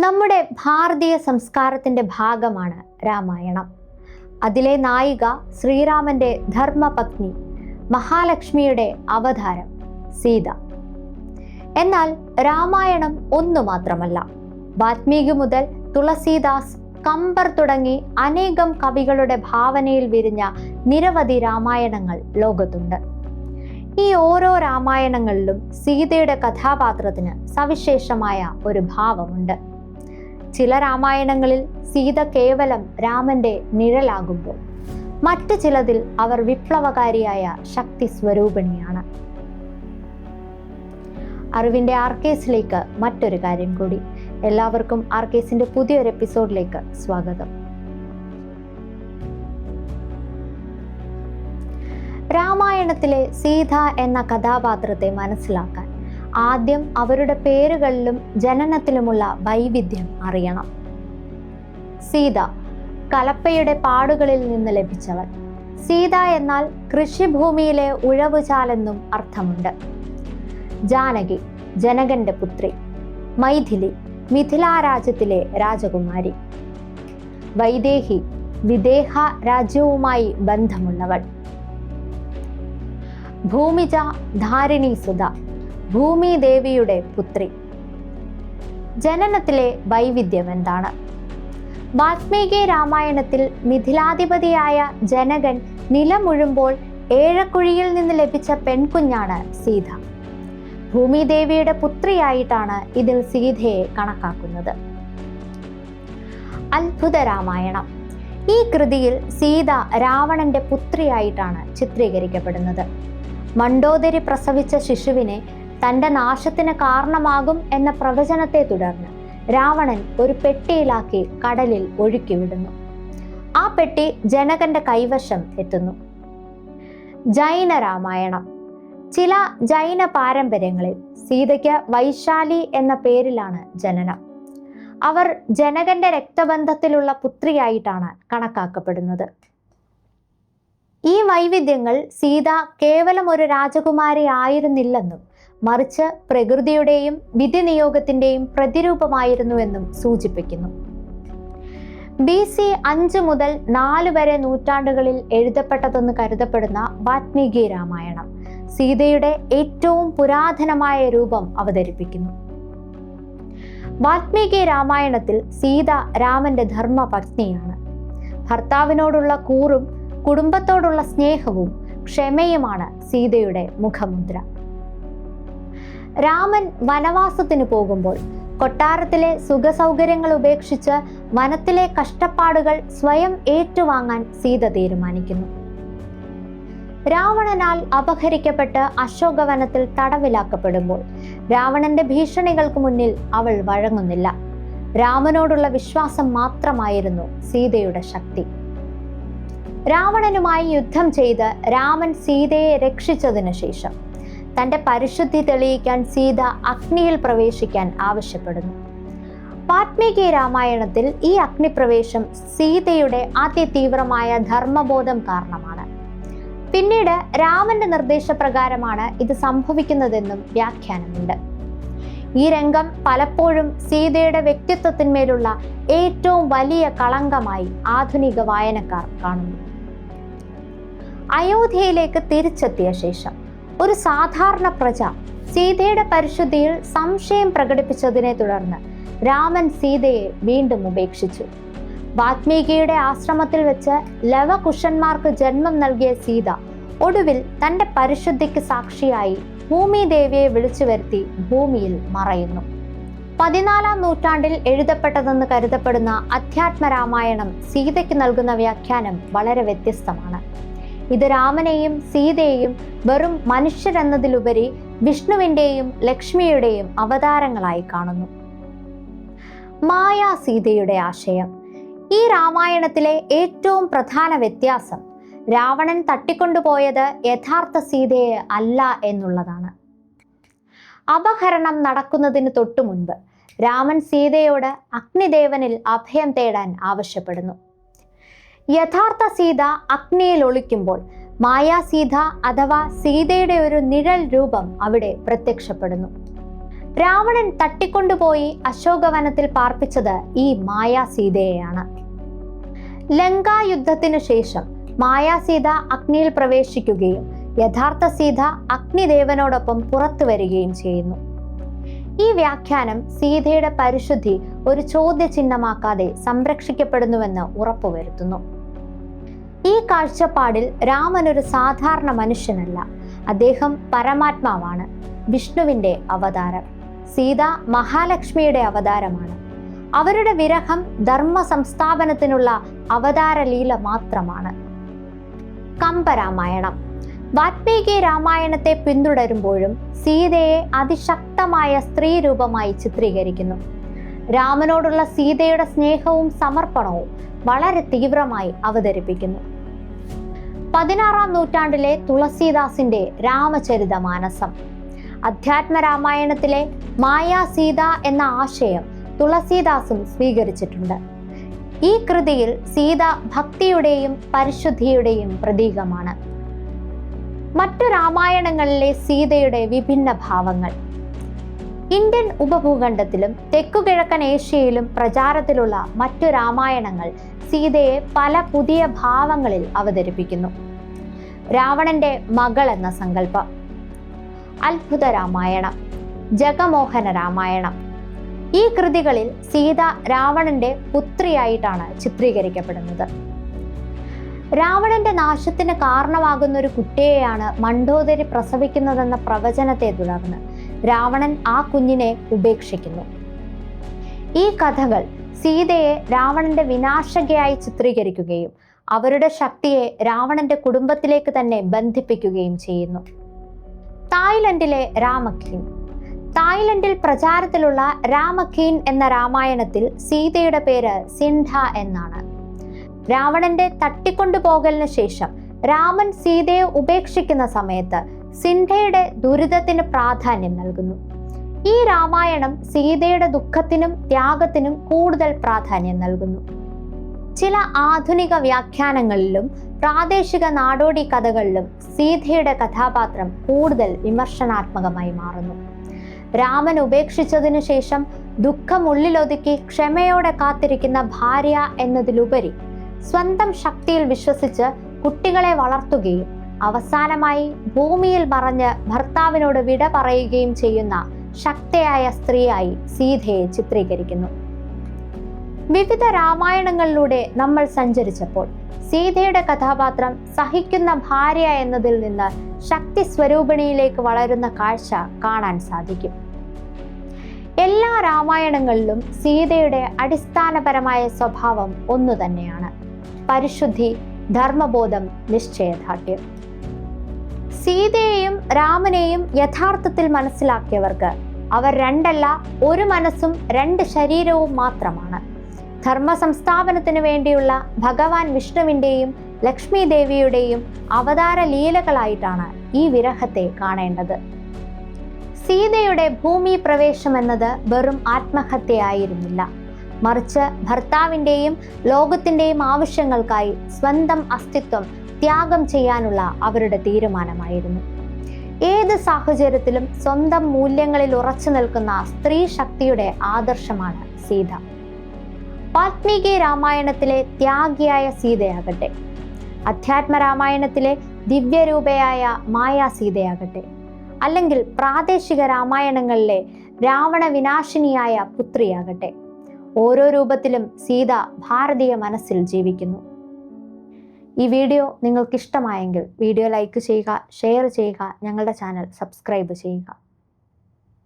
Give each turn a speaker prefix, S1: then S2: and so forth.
S1: നമ്മുടെ ഭാരതീയ സംസ്കാരത്തിന്റെ ഭാഗമാണ് രാമായണം. അതിലെ നായിക ശ്രീരാമന്റെ ധർമ്മപത്നി മഹാലക്ഷ്മിയുടെ അവതാരം സീത. എന്നാൽ രാമായണം ഒന്നു മാത്രമല്ല. വാത്മീകി മുതൽ തുളസീദാസ് കമ്പർ തുടങ്ങി അനേകം കവികളുടെ ഭാവനയിൽ വിരിഞ്ഞ നിരവധി രാമായണങ്ങൾ ലോകത്തുണ്ട്. ഈ ഓരോ രാമായണങ്ങളിലും സീതയുടെ കഥാപാത്രത്തിന് സവിശേഷമായ ഒരു ഭാവമുണ്ട്. ചില രാമായണങ്ങളിൽ സീത കേവലം രാമന്റെ നിഴലാകുമ്പോൾ. മറ്റു ചിലതിൽ അവർ വിപ്ലവകാരിയായ ശക്തി സ്വരൂപിണിയാണ്. അറിവിന്റെ ആർക്കേസിലേക്ക് മറ്റൊരു കാര്യം കൂടി. എല്ലാവർക്കും ആർ കേസിന്റെ പുതിയൊരു എപ്പിസോഡിലേക്ക് സ്വാഗതം. രാമായണത്തിലെ സീത എന്ന കഥാപാത്രത്തെ മനസ്സിലാക്കാൻ ആദ്യം അവരുടെ പേരുകളിലും ജനനത്തിലുമുള്ള വൈവിധ്യം അറിയണം. സീത കലപ്പയുടെ പാടുകളിൽ നിന്ന് ലഭിച്ചവൾ സീത എന്നാൽ കൃഷിഭൂമിയിലെ ഉഴവുചാലെന്നും അർത്ഥമുണ്ട്. ജാനകി ജനകന്റെ പുത്രി. മൈഥിലി മിഥില രാജ്യത്തിലെ രാജകുമാരി. വൈദേഹി വിദേഹ രാജ്യവുമായി ബന്ധമുള്ളവൾ. ഭൂമിജ ധാരിണി സുധ. ഭൂമി ദേവിയുടെ പുത്രി. ജനനത്തിലെ വൈവിധ്യം എന്താണ്? വാത്മീകി രാമായണത്തിൽ മിഥിലാധിപതിയായ ജനകൻ നിലമുഴുമ്പോൾ ഏഴക്കുഴിയിൽ നിന്ന് ലഭിച്ച പെൺകുഞ്ഞാണ് സീത. ഭൂമിദേവിയുടെ പുത്രിയായിട്ടാണ് ഇതിൽ സീതയെ കണക്കാക്കുന്നത്. അത്ഭുത രാമായണം. ഈ കൃതിയിൽ സീത രാവണന്റെ പുത്രിയായിട്ടാണ് ചിത്രീകരിക്കപ്പെടുന്നത്. മണ്ടോദരി പ്രസവിച്ച ശിശുവിനെ തന്റെ നാശത്തിന് കാരണമാകും എന്ന പ്രവചനത്തെ തുടർന്ന് രാവണൻ ഒരു പെട്ടിയിലാക്കി കടലിൽ ഒഴുക്കിവിടുന്നു ആ പെട്ടി ജനകന്റെ കൈവശം എത്തുന്നു. ജൈന രാമായണം. ചില ജൈന പാരമ്പര്യങ്ങളിൽ സീതയ്ക്ക് വൈശാലി എന്ന പേരിലാണ് ജനനം. അവർ ജനകന്റെ രക്തബന്ധത്തിലുള്ള പുത്രിയായിട്ടാണ് കണക്കാക്കപ്പെടുന്നത്. ഈ വൈവിധ്യങ്ങൾ സീത കേവലം ഒരു രാജകുമാരി ആയിരുന്നില്ലെന്നും മറിച്ച് പ്രകൃതിയുടെയും വിധി നിയോഗത്തിന്റെയും പ്രതിരൂപമായിരുന്നുവെന്നും സൂചിപ്പിക്കുന്നു. ബി സി അഞ്ച് മുതൽ നാല് വരെ നൂറ്റാണ്ടുകളിൽ എഴുതപ്പെട്ടതെന്ന് കരുതപ്പെടുന്ന വാത്മീകി രാമായണം സീതയുടെ ഏറ്റവും പുരാതനമായ രൂപം അവതരിപ്പിക്കുന്നു. വാത്മീകി രാമായണത്തിൽ സീത രാമന്റെ ധർമ്മപത്നിയാണ്. ഭർത്താവിനോടുള്ള കൂറും കുടുംബത്തോടുള്ള സ്നേഹവും ക്ഷമയുമാണ് സീതയുടെ മുഖമുദ്ര. രാമൻ വനവാസത്തിന് പോകുമ്പോൾ കൊട്ടാരത്തിലെ സുഖസൗകര്യങ്ങൾ ഉപേക്ഷിച്ച് വനത്തിലെ കഷ്ടപ്പാടുകൾ സ്വയം ഏറ്റുവാങ്ങാൻ സീത തീരുമാനിക്കുന്നു. രാവണനാൽ അപഹരിക്കപ്പെട്ട് അശോകവനത്തിൽ തടവിലാക്കപ്പെടുമ്പോൾ രാവണന്റെ ഭീഷണികൾക്ക് മുന്നിൽ അവൾ വഴങ്ങുന്നില്ല. രാമനോടുള്ള വിശ്വാസം മാത്രമായിരുന്നു സീതയുടെ ശക്തി. രാവണനുമായി യുദ്ധം ചെയ്ത് രാമൻ സീതയെ രക്ഷിച്ചതിനു ശേഷം തന്റെ പരിശുദ്ധി തെളിയിക്കാൻ സീത അഗ്നിയിൽ പ്രവേശിക്കാൻ ആവശ്യപ്പെടുന്നു. വാത്മീകി രാമായണത്തിൽ ഈ അഗ്നിപ്രവേശം സീതയുടെ അതിതീവ്രമായ ധർമ്മബോധം കാരണമാണ്. പിന്നീട് രാമന്റെ നിർദ്ദേശപ്രകാരമാണ് ഇത് സംഭവിക്കുന്നതെന്നും വ്യാഖ്യാനമുണ്ട്. ഈ രംഗം പലപ്പോഴും സീതയുടെ വ്യക്തിത്വത്തിന്മേലുള്ള ഏറ്റവും വലിയ കളങ്കമായി ആധുനിക വായനക്കാർ കാണുന്നു. അയോധ്യയിലേക്ക് തിരിച്ചെത്തിയ ശേഷം ഒരു സാധാരണ പ്രജ സീതയുടെ പരിശുദ്ധിയിൽ സംശയം പ്രകടിപ്പിച്ചതിനെ തുടർന്ന് രാമൻ സീതയെ വീണ്ടും ഉപേക്ഷിച്ചു. വാത്മീകിയുടെ ആശ്രമത്തിൽ വെച്ച് ലവകുശന്മാർക്ക് ജന്മം നൽകിയ സീത ഒടുവിൽ തന്റെ പരിശുദ്ധിക്ക് സാക്ഷിയായി ഭൂമി ദേവിയെ വിളിച്ചു വരുത്തി ഭൂമിയിൽ മറയുന്നു. പതിനാലാം നൂറ്റാണ്ടിൽ എഴുതപ്പെട്ടതെന്ന് കരുതപ്പെടുന്ന അധ്യാത്മ രാമായണം സീതയ്ക്ക് നൽകുന്ന വ്യാഖ്യാനം വളരെ വ്യത്യസ്തമാണ്. ഇത് രാമനെയും സീതയെയും വെറും മനുഷ്യരെന്നതിലുപരി വിഷ്ണുവിന്റെയും ലക്ഷ്മിയുടെയും അവതാരങ്ങളായി കാണുന്നു. മായാ സീതയുടെ ആശയം. ഈ രാമായണത്തിലെ ഏറ്റവും പ്രധാന വ്യത്യാസം രാവണൻ തട്ടിക്കൊണ്ടുപോയത് യഥാർത്ഥ സീതയെ അല്ല എന്നുള്ളതാണ്. അപഹരണം നടക്കുന്നതിന് തൊട്ടു മുൻപ് രാമൻ സീതയോട് അഗ്നിദേവനിൽ അഭയം തേടാൻ ആവശ്യപ്പെടുന്നു. യഥാർത്ഥ സീത അഗ്നിയിൽ ഒളിക്കുമ്പോൾ മായാ സീത അഥവാ സീതയുടെ ഒരു നിഴൽ രൂപം അവിടെ പ്രത്യക്ഷപ്പെടുന്നു. രാവണൻ തട്ടിക്കൊണ്ടുപോയി അശോകവനത്തിൽ പാർപ്പിച്ചത് ഈ മായാ സീതയെയാണ് ലങ്കായുദ്ധത്തിനു ശേഷം മായാ സീത അഗ്നിയിൽ പ്രവേശിക്കുകയും യഥാർത്ഥ സീത അഗ്നിദേവനോടൊപ്പം പുറത്തു വരികയും ചെയ്യുന്നു. ഈ വ്യാഖ്യാനം സീതയുടെ പരിശുദ്ധി ഒരു ചോദ്യചിഹ്നമാക്കാതെ സംരക്ഷിക്കപ്പെടുന്നുവെന്ന് ഉറപ്പുവരുത്തുന്നു. ഈ കാഴ്ചപ്പാടിൽ രാമൻ ഒരു സാധാരണ മനുഷ്യനല്ല. അദ്ദേഹം പരമാത്മാവാണ്. വിഷ്ണുവിന്റെ അവതാരം. സീത മഹാലക്ഷ്മിയുടെ അവതാരമാണ്. അവരുടെ വിരഹം ധർമ്മ സംസ്ഥാപനത്തിനുള്ള അവതാരലീല മാത്രമാണ്. കമ്പരാമായണം. വാത്മീകി രാമായണത്തെ പിന്തുടരുമ്പോഴും സീതയെ അതിശക്തമായ സ്ത്രീ രൂപമായി ചിത്രീകരിക്കുന്നു. രാമനോടുള്ള സീതയുടെ സ്നേഹവും സമർപ്പണവും വളരെ തീവ്രമായി അവതരിപ്പിക്കുന്നു. പതിനാറാം നൂറ്റാണ്ടിലെ തുളസീദാസിന്റെ രാമചരിത മാനസം. അധ്യാത്മ രാമായണത്തിലെ മായാ സീത എന്ന ആശയം തുളസീദാസും സ്വീകരിച്ചിട്ടുണ്ട്. ഈ കൃതിയിൽ സീത ഭക്തിയുടെയും പരിശുദ്ധിയുടെയും പ്രതീകമാണ്. മറ്റു രാമായണങ്ങളിലെ സീതയുടെ വിഭിന്ന ഭാവങ്ങൾ. ഇന്ത്യൻ ഉപഭൂഖണ്ഡത്തിലും തെക്കുകിഴക്കൻ ഏഷ്യയിലും പ്രചാരത്തിലുള്ള മറ്റു രാമായണങ്ങൾ സീതയെ പല പുതിയ ഭാവങ്ങളിൽ അവതരിപ്പിക്കുന്നു. രാവണന്റെ മകൾ എന്ന സങ്കല്പം. അത്ഭുത രാമായണം. ജഗമോഹന രാമായണം. ഈ കൃതികളിൽ സീത രാവണന്റെ പുത്രിയായിട്ടാണ് ചിത്രീകരിക്കപ്പെടുന്നത്. രാവണന്റെ നാശത്തിന് കാരണമാകുന്ന ഒരു കുട്ടിയെയാണ് മണ്ഡോദരി പ്രസവിക്കുന്നതെന്ന പ്രവചനത്തെ തുടർന്ന് രാവണൻ ആ കുഞ്ഞിനെ ഉപേക്ഷിക്കുന്നു. ഈ കഥകൾ സീതയെ രാവണന്റെ വിനാശകയായി ചിത്രീകരിക്കുകയും അവരുടെ ശക്തിയെ രാവണന്റെ കുടുംബത്തിലേക്ക് തന്നെ ബന്ധിപ്പിക്കുകയും ചെയ്യുന്നു. തായ്ലൻഡിലെ രാമഖീൻ. തായ്ലൻഡിൽ പ്രചാരത്തിലുള്ള രാമഖീൻ എന്ന രാമായണത്തിൽ സീതയുടെ പേര് സിൻഡ എന്നാണ്. രാവണന്റെ തട്ടിക്കൊണ്ടുപോകലിന് ശേഷം രാമൻ സീതയെ ഉപേക്ഷിക്കുന്ന സമയത്ത് സിന്ധയുടെ ദുരിതത്തിന് പ്രാധാന്യം നൽകുന്നു. ഈ രാമായണം സീതയുടെ ദുഃഖത്തിനും ത്യാഗത്തിനും കൂടുതൽ പ്രാധാന്യം നൽകുന്നു. ചില ആധുനിക വ്യാഖ്യാനങ്ങളിലും പ്രാദേശിക നാടോടി കഥകളിലും സീതയുടെ കഥാപാത്രം കൂടുതൽ വിമർശനാത്മകമായി മാറുന്നു. രാമൻ ഉപേക്ഷിച്ചതിനു ശേഷം ദുഃഖം ഉള്ളിലൊതുക്കി ക്ഷമയോടെ കാത്തിരിക്കുന്ന ഭാര്യ എന്നതിലുപരി സ്വന്തം ശക്തിയിൽ വിശ്വസിച്ച് കുട്ടികളെ വളർത്തുകയും അവസാനമായി ഭൂമിയിൽ മറഞ്ഞ് ഭർത്താവിനോട് വിട പറയുകയും ചെയ്യുന്ന ശക്തയായ സ്ത്രീയായി സീതയെ ചിത്രീകരിക്കുന്നു. വിവിധ രാമായണങ്ങളിലൂടെ നമ്മൾ സഞ്ചരിച്ചപ്പോൾ സീതയുടെ കഥാപാത്രം സഹിക്കുന്ന ഭാര്യ എന്നതിൽ നിന്ന് ശക്തി സ്വരൂപിണിയിലേക്ക് വളരുന്ന കാഴ്ച കാണാൻ സാധിക്കും. എല്ലാ രാമായണങ്ങളിലും സീതയുടെ അടിസ്ഥാനപരമായ സ്വഭാവം ഒന്നു തന്നെയാണ് പരിശുദ്ധി ധർമ്മബോധം നിശ്ചയദാർഢ്യം. സീതയെയും രാമനെയും യഥാർത്ഥത്തിൽ മനസ്സിലാക്കിയവർക്ക് അവർ രണ്ടല്ല ഒരു മനസ്സും രണ്ട് ശരീരവും മാത്രമാണ്. ധർമ്മ സംസ്ഥാപനത്തിന് വേണ്ടിയുള്ള ഭഗവാൻ വിഷ്ണുവിന്റെയും ലക്ഷ്മി ദേവിയുടെയും അവതാര ലീലകളായിട്ടാണ് ഈ വിരഹത്തെ കാണേണ്ടത്. സീതയുടെ ഭൂമി പ്രവേശം എന്നത് വെറും ആത്മഹത്യയായിരുന്നില്ല. മറിച്ച് ഭർത്താവിന്റെയും ലോകത്തിന്റെയും ആവശ്യങ്ങൾക്കായി സ്വന്തം അസ്തിത്വം ത്യാഗം ചെയ്യാനുള്ള അവരുടെ തീരുമാനമായിരുന്നു. ഏത് സാഹചര്യത്തിലും സ്വന്തം മൂല്യങ്ങളിൽ ഉറച്ചു നിൽക്കുന്ന സ്ത്രീ ശക്തിയുടെ ആദർശമാണ് സീത. വാൽമീകി രാമായണത്തിലെ ത്യാഗിയായ സീതയാകട്ടെ അധ്യാത്മ രാമായണത്തിലെ ദിവ്യരൂപയായ മായാ സീതയാകട്ടെ അല്ലെങ്കിൽ പ്രാദേശിക രാമായണങ്ങളിലെ രാവണ വിനാശിനിയായ പുത്രിയാകട്ടെ ഓരോ രൂപത്തിലും സീത ഭാരതീയ മനസ്സിൽ ജീവിക്കുന്നു. ഈ വീഡിയോ നിങ്ങൾക്കിഷ്ടമായെങ്കിൽ വീഡിയോ ലൈക്ക് ചെയ്യുക ഷെയർ ചെയ്യുക ഞങ്ങളുടെ ചാനൽ സബ്സ്ക്രൈബ് ചെയ്യുക.